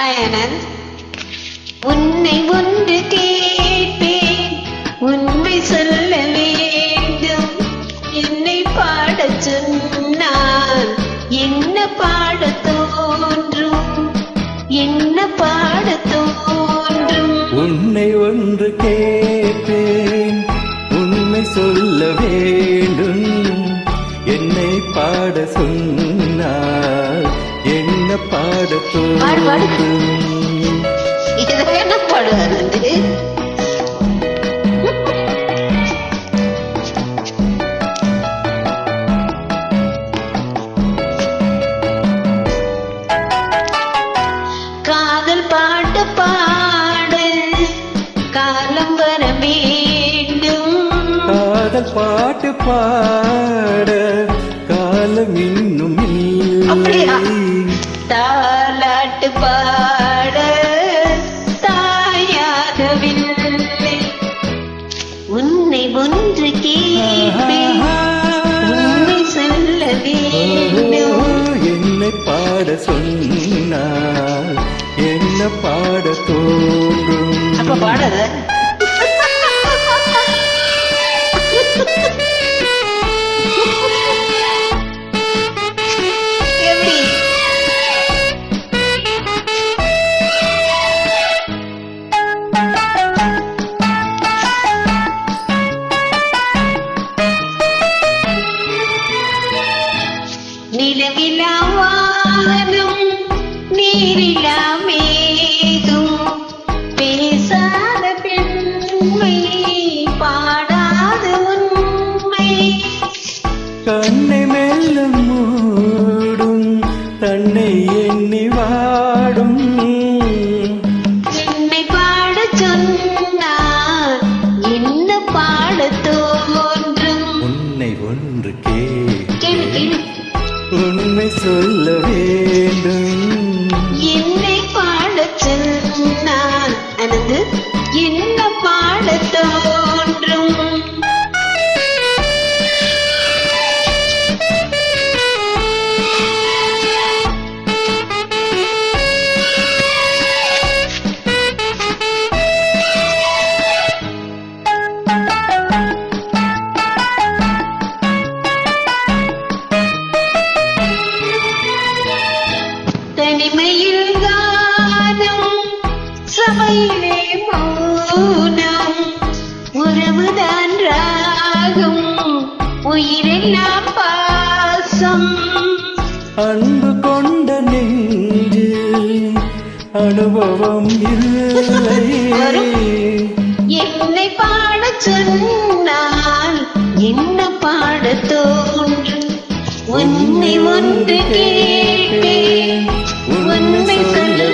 பயணம் உன்னை ஒன்று கேட்பேன் உண்மை சொல்ல வேண்டும். என்னை பாடச் சொன்னால் என்ன பாட தோன்றும்? என்ன பாட தோன்றும்? உன்னை ஒன்று கேட்பேன் உண்மை சொல்ல வேண்டும். என்னை பாட சொன்னால் என்ன பாட இதை என்ன பாடுவது காதல் பாட்டு பாடு காலம் வர வேண்டும். காதல் பாட்டு பாட காலம் இன்னும்? இல்லை. பாட தாயாகவில்லை உன்னை ஒன்று கேட்பேன். உண்மை சொல்ல வேண்டும். என்னை பாட சொன்னால் மேகம் பேசாத பெண்மை பாடாத உண்மை. கண்ணை மெல்ல மூடும் தன்னை எண்ணி வாடும். என்னை பாடச் சொன்னால் என்ன பாடத் தோன்றும்? உன்னை ஒன்று கே உண்மை சொல்ல வேண்டும். தனிமையில் கானம் சபையிலே மௌனம் உறவுதான் ராகம் உயிரெல்லாம் பாசம். அன்பு கொண்ட நெஞ்சில் அனுபவம் இல்லை. உன்னை ஒன்று கேட்டேன் உன்னை சொல்ல